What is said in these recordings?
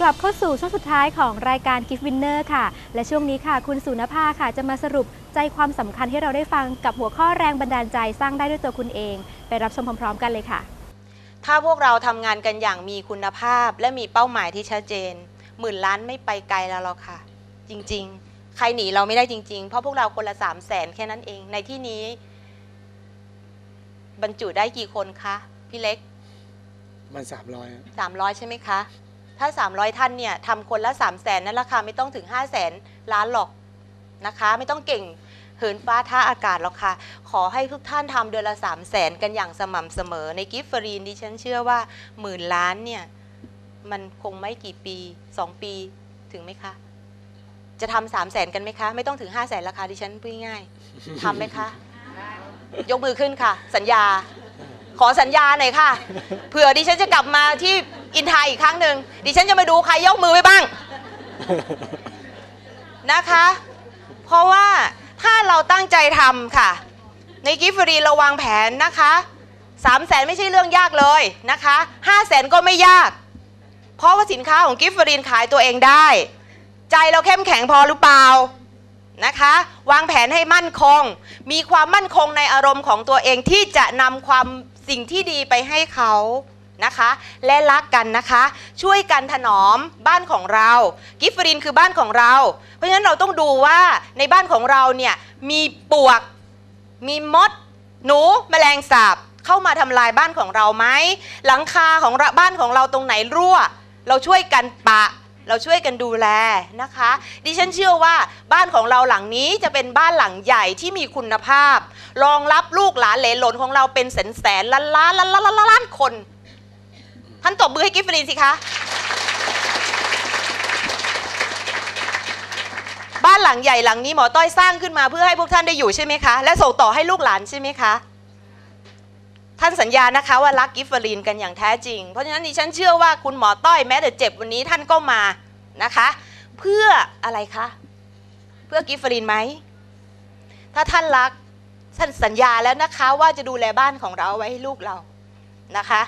กลับเข้าสู่ช่วงสุดท้ายของรายการ Gift Winner ค่ะ และช่วงนี้ค่ะ คุณสุนภาค่ะ จะมาสรุปใจความสำคัญให้เราได้ฟังกับหัวข้อแรงบันดาลใจสร้างได้ด้วยตัวคุณเอง ไปรับชมพร้อมๆ กันเลยค่ะ ถ้าพวกเราทำงานกันอย่างมีคุณภาพและมีเป้าหมายที่ชัดเจน หมื่นล้านไม่ไปไกลแล้วหรอกค่ะ จริงๆ ใครหนีเราไม่ได้จริง ๆ เพราะพวกเราคนละสามแสนแค่นั้นเอง ในที่นี้ บรรจุได้กี่คนคะพี่เล็กมันสามร้อย300ใช่ไหมคะ ถ้า 300 ท่านเนี่ยทำคนละ 3 0 0แสนนั่นราคาไม่ต้องถึง 5 0 0แสนล้านหรอกนะคะ ไม่ต้องเก่งเหินฟ้าท่าอากาศหรอกค่ะ ขอให้ทุกท่านทำเดือนละ 3 0 0แสนกันอย่างสม่ำเสมอ ในกิฟฟรีนดิฉันเชื่อว่าหมื่นล้านเนี่ยมันคงไม่กี่ปี 2 ปีถึงไหมคะ จะทำสามแสนกันไหมคะ ไม่ต้องถึง5 0 0แสนราคาดิฉันพูดง่ายทำไหมคะ ยกมือขึ้นค่ะ สัญญา ขอสัญญาหน่อยค่ะ เผื่อดิฉันจะกลับมาที่ อินทาอีกครั้งหนึ่งดิฉันจะมาดูใครยกมือไว้บ้าง นะคะ เพราะว่าถ้าเราตั้งใจทำค่ะ ในกิฟต์ฟรีเราวางแผนนะคะสามแสนไม่ใช่เรื่องยากเลยนะคะห้าแสนก็ไม่ยาก เพราะว่าสินค้าของกิฟต์ฟรีนขายตัวเองได้ ใจเราเข้มแข็งพอหรือเปล่านะคะ วางแผนให้มั่นคง มีความมั่นคงในอารมณ์ของตัวเองที่จะนำความสิ่งที่ดีไปให้เขา นะคะ และรักกันนะคะ ช่วยกันถนอมบ้านของเรา กิฟฟรินคือบ้านของเรา เพราะฉะนั้นเราต้องดูว่าในบ้านของเราเนี่ยมีปลวก มีมด หนูแมลงสาบเข้ามาทำลายบ้านของเราไหมหลังคาของบ้านของเราตรงไหนรั่ว เราช่วยกันปะเราช่วยกันดูแลนะคะ ดิฉันเชื่อว่าบ้านของเราหลังนี้จะเป็นบ้านหลังใหญ่ที่มีคุณภาพ รองรับลูกหลานเหลนหลนของเราเป็นแสนแสนล้านล้านล้านล้านล้านคน ท่านตบมือให้กิฟฟรีนสิคะ บ้านหลังใหญ่หลังนี้หมอต้อยสร้างขึ้นมาเพื่อให้พวกท่านได้อยู่ใช่ไหมคะ และส่งต่อให้ลูกหลานใช่ไหมคะ ท่านสัญญานะคะว่ารักกิฟฟรีนกันอย่างแท้จริง เพราะฉะนั้นดิฉันเชื่อว่าคุณหมอต้อยแม้แต่เจ็บวันนี้ท่านก็มานะคะ เพื่ออะไรคะ เพื่อกิฟฟรีนไหม ถ้าท่านรักท่านสัญญาแล้วนะคะว่าจะดูแลบ้านของเราไว้ให้ลูกเรานะคะ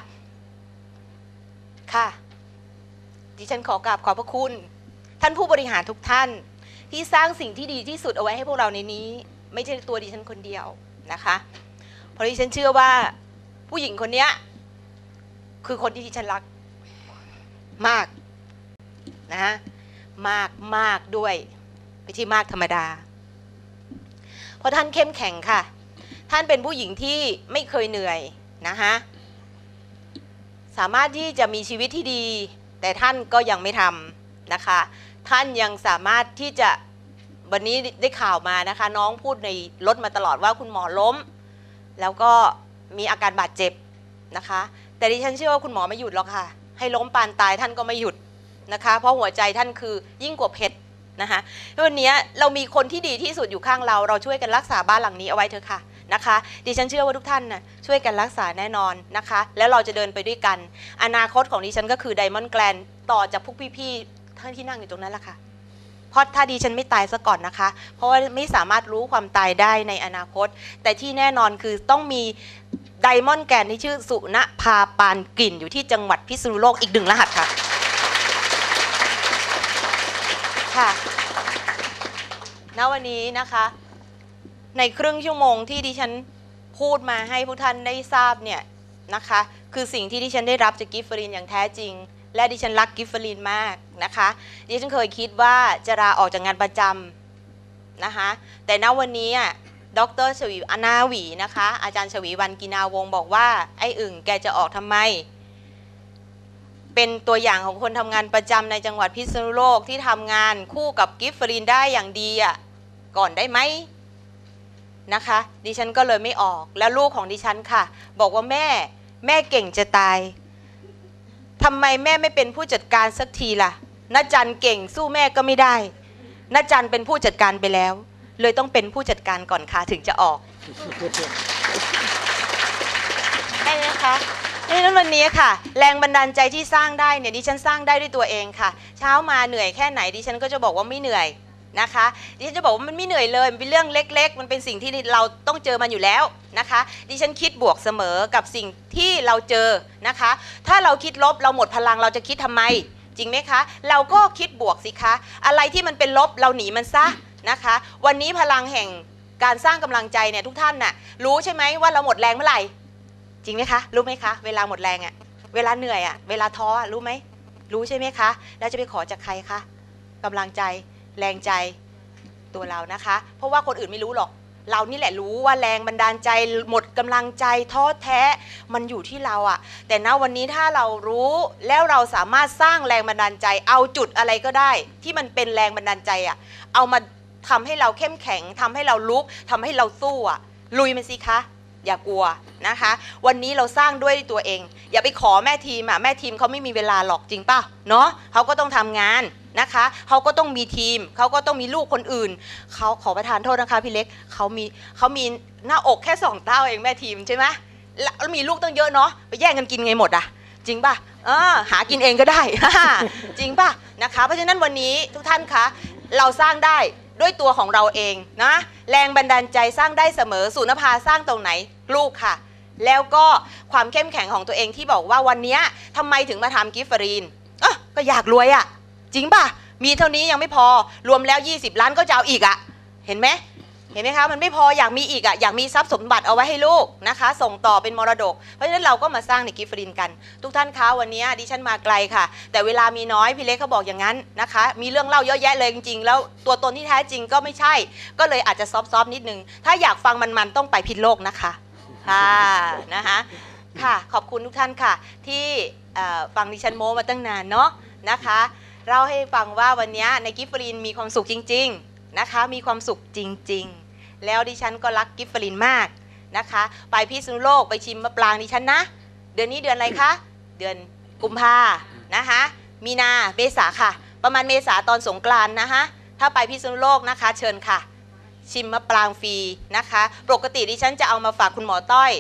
ค่ะ ดิฉันขอกราบขอบพระคุณ ท่านผู้บริหารทุกท่าน ที่สร้างสิ่งที่ดีที่สุดเอาไว้ให้พวกเราในนี้ ไม่ใช่ตัวดิฉันคนเดียวนะคะ เพราะดิฉันเชื่อว่าผู้หญิงคนนี้คือคนที่ดิฉันรักมากนะฮะมากมากด้วยไม่ใช่มากธรรมดา เพราะท่านเข้มแข็งค่ะ ท่านเป็นผู้หญิงที่ไม่เคยเหนื่อยนะคะ สามารถที่จะมีชีวิตที่ดี แต่ท่านก็ยังไม่ทำนะคะ ท่านยังสามารถที่จะวันนี้ได้ข่าวมานะคะ น้องพูดในรถมาตลอดว่าคุณหมอล้ม แล้วก็มีอาการบาดเจ็บนะคะ แต่ดิฉันเชื่อว่าคุณหมอไม่หยุดหรอกค่ะ ให้ล้มปานตายท่านก็ไม่หยุดนะคะ เพราะหัวใจท่านคือยิ่งกว่าเพชรนะคะวันนี้เรามีคนที่ดีที่สุดอยู่ข้างเราเราช่วยกันรักษาบ้านหลังนี้เอาไว้เถอะค่ะ นะคะ ดิฉันเชื่อว่าทุกท่านนะช่วยกันรักษาแน่นอนนะคะ แล้วเราจะเดินไปด้วยกัน อนาคตของดิฉันก็คือไดมอนด์แกลนต่อจากพวกพี่ๆท่านที่นั่งอยู่ตรงนั้นแหละค่ะเพราะถ้าดิฉันไม่ตายซะก่อนนะคะ เพราะว่าไม่สามารถรู้ความตายได้ในอนาคต แต่ที่แน่นอนคือต้องมีไดมอนด์แกนที่ชื่อสุณภาปานกลิ่นอยู่ที่จังหวัดพิษณุโลกอีกหนึ่งรหัสค่ะ ค่ะ ณ วันนี้นะคะ ในครึ่งชั่วโมงที่ดิฉันพูดมาให้พวกท่านได้ทราบเนี่ยนะคะ คือสิ่งที่ดิฉันได้รับจากกิฟเฟอรีนอย่างแท้จริง และดิฉันรักกิฟเฟอรีนมากนะคะดิฉันเคยคิดว่าจะลาออกจากงานประจำนะคะ แต่ณวันนี้อะดรชวีอนาวีนะคะ อาจารย์ชวีวันกินาวงบอกว่า ไอ้อึ่งแกจะออกทำไม เป็นตัวอย่างของคนทำงานประจำในจังหวัดพิษณุโลกที่ทำงานคู่กับกิฟเฟอรีนได้อย่างดีอะก่อนได้ไหม นะคะ ดิฉันก็เลยไม่ออก แล้วลูกของดิฉันค่ะ บอกว่าแม่แม่เก่งจะตายทำไมแม่ไม่เป็นผู้จัดการสักทีล่ะน้าจันเก่งสู้แม่ก็ไม่ได้น้าจันเป็นผู้จัดการไปแล้ว เลยต้องเป็นผู้จัดการก่อนค่ะถึงจะออกใช่นะคะดังนั้นวันนี้ค่ะ แรงบันดาลใจที่สร้างได้เนี่ยดิฉันสร้างได้ด้วยตัวเองค่ะ เช้ามาเหนื่อยแค่ไหนดิฉันก็จะบอกว่าไม่เหนื่อย นะคะดิฉันจะบอกว่ามันไม่เหนื่อยเลยมันเป็นเรื่องเล็ก ๆ มันเป็นสิ่งที่เราต้องเจอมันอยู่แล้วนะคะ ดิฉันคิดบวกเสมอกับสิ่งที่เราเจอนะคะ ถ้าเราคิดลบเราหมดพลังเราจะคิดทำไม จริงไหมคะ เราก็คิดบวกสิคะ อะไรที่มันเป็นลบเราหนีมันซะนะคะ วันนี้พลังแห่งการสร้างกำลังใจเนี่ยทุกท่านน่ะรู้ใช่ไหมว่าเราหมดแรงเมื่อไหร่ จริงไหมคะ รู้ไหมคะ เวลาหมดแรงอะเวลาเหนื่อยอะเวลาท้ออะรู้ไหมรู้ใช่ไหมคะ แล้วจะไปขอจากใครคะกำลังใจ แรงใจตัวเรานะคะ เพราะว่าคนอื่นไม่รู้หรอก เรานี่แหละรู้ว่าแรงบันดาลใจหมดกำลังใจท้อแท้มันอยู่ที่เราอะแต่ณวันนี้ถ้าเรารู้แล้วเราสามารถสร้างแรงบันดาลใจ เอาจุดอะไรก็ได้ ที่มันเป็นแรงบันดาลใจอะเอามาทำให้เราเข้มแข็งทำให้เราลุกทำให้เราสู้อะลุยมันสิคะอย่ากลัวนะคะ วันนี้เราสร้างด้วยตัวเอง อย่าไปขอแม่ทีมอะแม่ทีมเขาไม่มีเวลาหรอกจริงป่าเนาะเขาก็ต้องทำงาน นะคะเขาก็ต้องมีทีมเขาก็ต้องมีลูกคนอื่นเขาขอประทานโทษนะคะพี่เล็กเขามีเขามีหน้าอกแค่สองเต้าเองแม่ทีมใช่ไหมแล้วมีลูกต้องเยอะเนาะไปแย่งกันกินไงหมดอะจริงป่ะเออหากินเองก็ได้ จริงป่ะนะคะเพราะฉะนั้นวันนี้ทุกท่านคะเราสร้างได้ด้วยตัวของเราเองนะแรงบันดาลใจสร้างได้เสมอสุนภาสร้างตรงไหนลูกค่ะ แล้วก็ความเข้มแข็งของตัวเองที่บอกว่าวันนี้ทำไมถึงมาทำกิฟต์ฟรีนอะก็อยากรวยอะ่ะ จริงป่ะ มีเท่านี้ยังไม่พอรวมแล้ว 20 ล้านก็จะเอาอีกอะ่ะ เห็นไหมเห็นไหมคะมันไม่พออยากมีอีกอะ่ะอยากมีทรัพย์สมบัติเอาไว้ให้ลูกนะคะ ส่งต่อเป็นมรดก เพราะฉะนั้นเราก็มาสร้างในกิฟต์ฟรีนกัน ทุกท่านคะวันนี้ดิฉันมาไกลค่ะ แต่เวลามีน้อยพี่เล็กเขาบอกอย่างนั้นนะคะ มีเรื่องเล่าเยอะแยะเลยจริงๆ แล้วตัวตนที่แท้จริงก็ไม่ใช่ ก็เลยอาจจะซอฟๆนิดนึง ถ้าอยากฟังมันๆต้องไปพิษโลกนะคะค่ะนะคะค่ะขอบคุณทุกท่านค่ะ ที่ฟังดิฉันโมมาตั้งนานเนาะนะคะ เล่าให้ฟังว่าวันนี้ในกิฟฟรีนมีความสุขจริง ๆนะคะ มีความสุขจริง ๆ แล้วดิฉันก็รักกิฟฟรีนมากนะคะ ไปพิษณุโลกไปชิมมะปรางดิฉันนะ เดือนนี้เดือนอะไรคะ เดือนกุมภานะคะ มีนาเมษาค่ะ ประมาณเมษาตอนสงกรานนะคะถ้าไปพิษณุโลกนะคะ เชิญค่ะ ชิมมะปรางฟรีนะคะ ปกติดิฉันจะเอามาฝากคุณหมอต้อย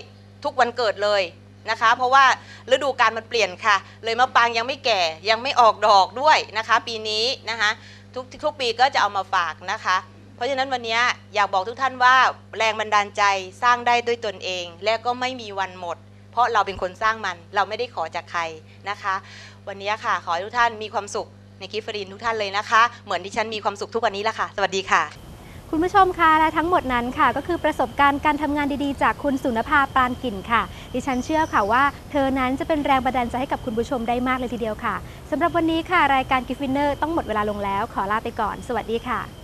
ทุกวันเกิดเลย นะคะ เพราะว่าฤดูกาลมันเปลี่ยนค่ะ เลยมะปรางยังไม่แก่ยังไม่ออกดอกด้วยนะคะ ปีนี้นะคะทุกทุกปีก็จะเอามาฝากนะคะ เพราะฉะนั้นวันนี้อยากบอกทุกท่านว่าแรงบันดาลใจสร้างได้ด้วยตนเอง และก็ไม่มีวันหมด เพราะเราเป็นคนสร้างมันเราไม่ได้ขอจากใครนะคะ วันนี้ค่ะขอให้ทุกท่านมีความสุขในกิฟฟรีนทุกท่านเลยนะคะ เหมือนที่ฉันมีความสุขทุกวันนี้แหละค่ะ สวัสดีค่ะ คุณผู้ชมคะและทั้งหมดนั้นค่ะ ก็คือประสบการณ์การทำงานดีๆ จากคุณสุนภาปรานกลิ่นค่ะ ดิฉันเชื่อค่ะว่า เธอนั้นจะเป็นแรงบันดาลใจให้กับคุณผู้ชมได้มากเลยทีเดียวค่ะสำหรับวันนี้ค่ะ รายการกิฟฟินเนอร์ต้องหมดเวลาลงแล้ว ขอลาไปก่อน สวัสดีค่ะ